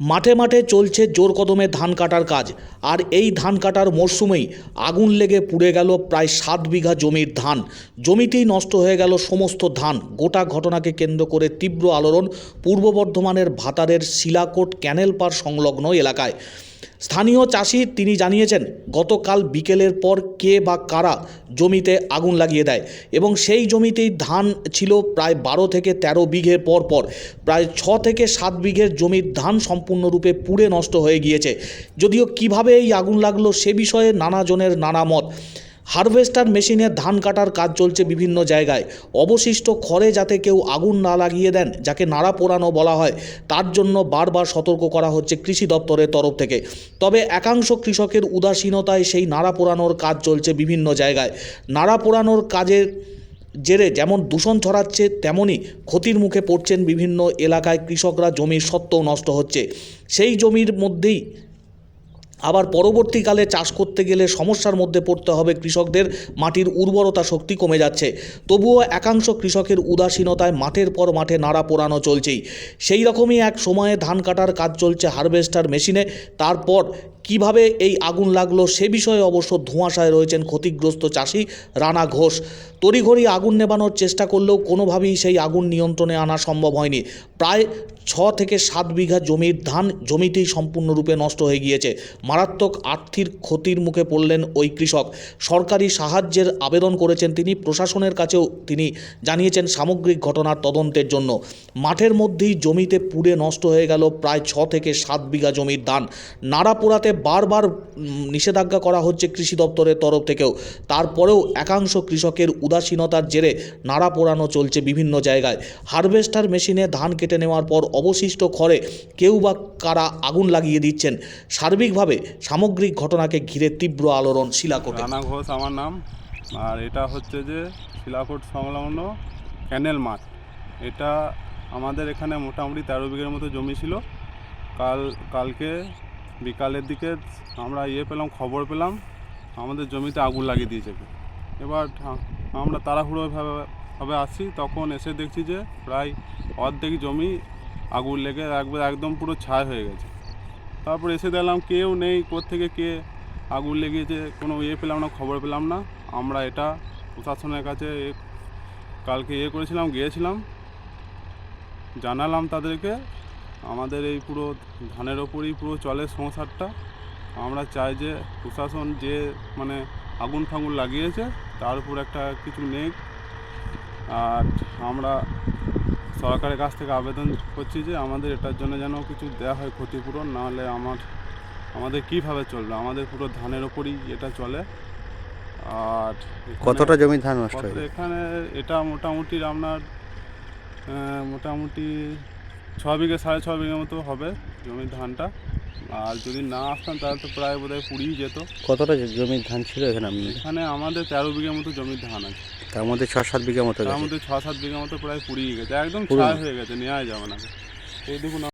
মাঠে মাঠে চলছে জোর কদমে ধান কাটার কাজ। আর এই ধান কাটার মরশুমেই আগুন লেগে পুড়ে গেল প্রায় সাত বিঘা জমির ধান। জমিতেই নষ্ট হয়ে গেল সমস্ত ধান। গোটা ঘটনাকে কেন্দ্র করে তীব্র আলোড়ন পূর্ব বর্ধমানের ভাতারের শিলাকোট ক্যানেল পার সংলগ্ন এলাকায়। স্থানীয় চাষি তিনি জানিয়েছেন, গতকাল বিকেলের পর কে বা কারা জমিতে আগুন লাগিয়ে দেয় এবং সেই জমিতেই ধান ছিল প্রায় বারো থেকে ১৩ বিঘে পর পর। প্রায় ছ থেকে সাত বিঘের জমির ধান সম্পূর্ণরূপে পুড়ে নষ্ট হয়ে গিয়েছে। যদিও কীভাবে এই আগুন লাগল সে বিষয়ে নানাজনের নানা মত। হারভেস্টার মেশিনে ধান কাটার কাজ চলছে বিভিন্ন জায়গায়। অবশিষ্ট খড়ে যাতে কেউ আগুন না লাগিয়ে দেন, যাকে নাড়া পোড়ানো বলা হয়, তার জন্য বারবার সতর্ক করা হচ্ছে কৃষি দপ্তরের তরফ থেকে। তবে একাংশ কৃষকের উদাসীনতায় সেই নাড়া পোড়ানোর কাজ চলছে বিভিন্ন জায়গায়। নাড়া পোড়ানোর কাজের জেরে যেমন দূষণ ছড়াচ্ছে তেমনই ক্ষতির মুখে পড়ছেন বিভিন্ন এলাকায় কৃষকরা জমির সত্ত্বেও নষ্ট হচ্ছে। সেই জমির মধ্যেই আবার পরবর্তীকালে চাষ করতে গেলে সমস্যার মধ্যে পড়তে হবে কৃষকদের মাটির উর্বরতা শক্তি কমে যাচ্ছে। তবুও একাংশ কৃষকের উদাসীনতায় মাঠের পর মাঠে নাড়া পোড়ানো চলছেই। সেই রকমই এক সময়ে ধান কাটার কাজ চলছে হারভেস্টার মেশিনে। তারপর কীভাবে এই আগুন লাগল সে বিষয়ে অবশ্য ধোঁয়াশায় রয়েছেন ক্ষতিগ্রস্ত চাষি রানা ঘোষ। তড়িঘড়ি আগুন নেবানোর চেষ্টা করলেও কোনোভাবেই সেই আগুন নিয়ন্ত্রণে আনা সম্ভব হয়নি। প্রায় ছ থেকে সাত বিঘা জমির ধান জমিতেই সম্পূর্ণরূপে নষ্ট হয়ে গিয়েছে। মারাত্মক আর্থিক ক্ষতির মুখে পড়লেন ওই কৃষক। সরকারি সাহায্যের আবেদন করেছেন তিনি, প্রশাসনের কাছেও তিনি জানিয়েছেন সামগ্রিক ঘটনার তদন্তের জন্য। মাঠের মধ্যেই জমিতে পুড়ে নষ্ট হয়ে গেল প্রায় ছ থেকে সাত বিঘা জমির ধান। নাড়া পোড়াতে বারবার নিষেধাজ্ঞা করা হচ্ছে কৃষি দপ্তরের তরফ থেকেও। তারপরেও একাংশ কৃষকের উদাসীনতার জেরে নাড়া পোড়ানো চলছে বিভিন্ন জায়গায়। হারভেস্টার মেশিনে ধান কেটে নেওয়ার পর অবশিষ্ট খড়ে কেউ বা কারা আগুন লাগিয়ে দিচ্ছেন। সার্বিকভাবে সামগ্রিক ঘটনাকে ঘিরে তীব্র আলোড়ন শিলাকোটে। রানা ঘোষ আমার নাম। আর এটা হচ্ছে যে শিলাকোট সংলগ্ন ক্যানেল মাঠ। এটা আমাদের এখানে মোটামুটি তেরো বিঘের মতো জমি ছিল। কাল, কালকে বিকালের দিকে আমরা ইয়ে পেলাম, খবর পেলাম, আমাদের জমিতে আগুন লাগিয়ে দিয়েছে। এবার আমরা তাড়াহুড়োভাবে, ভাবে আসছি, তখন এসে দেখছি যে প্রায় অর্ধেক জমি আগুন লেগে একবার একদম পুরো ছাই হয়ে গেছে। তারপর এসে দেখলাম কেউ নেই, কোত্থেকে কে? আগুন লেগেছে, কোনো ইয়ে পেলাম না, খবর পেলাম না। আমরা এটা প্রশাসনের কাছে কালকে ইয়ে করেছিলাম, গিয়েছিলাম। জানালাম তাদেরকে, আমাদের এই পুরো ধানের ওপরই পুরো চলে সংসারটা। আমরা চাই যে প্রশাসন যে মানে আগুন ফাগুন লাগিয়েছে, তার উপর একটা কিছু নেই আর আমরা সরকারের কাছ থেকে আবেদন করছি যে আমাদের এটার জন্য যেন কিছু দেওয়া হয় ক্ষতিপূরণ নাহলে আমার আমাদের কীভাবে চলবে? আমাদের পুরো ধানের ওপরই এটা চলে। আর কতটা জমি ধান নষ্ট হয় এখানে এটা মোটামুটি আপনার মোটামুটি ছ বিঘে সাড়ে ছ বিঘের মতো হবে জমির ধানটা। আর যদি না আসতাম তাহলে তো প্রায় বোধ হয় পুড়িয়ে যেত। কতটা জমির ধান ছিল এখানে আপনি? এখানে আমাদের তেরো বিঘা মতো জমির ধান আছে। তার মধ্যে ছ সাত বিঘা মতো তার মধ্যে ছ সাত বিঘা মতো প্রায় পুড়িয়ে গেছে। একদম পুরো- হয়ে গেছে নেওয়া যাবে না। এই দেখুন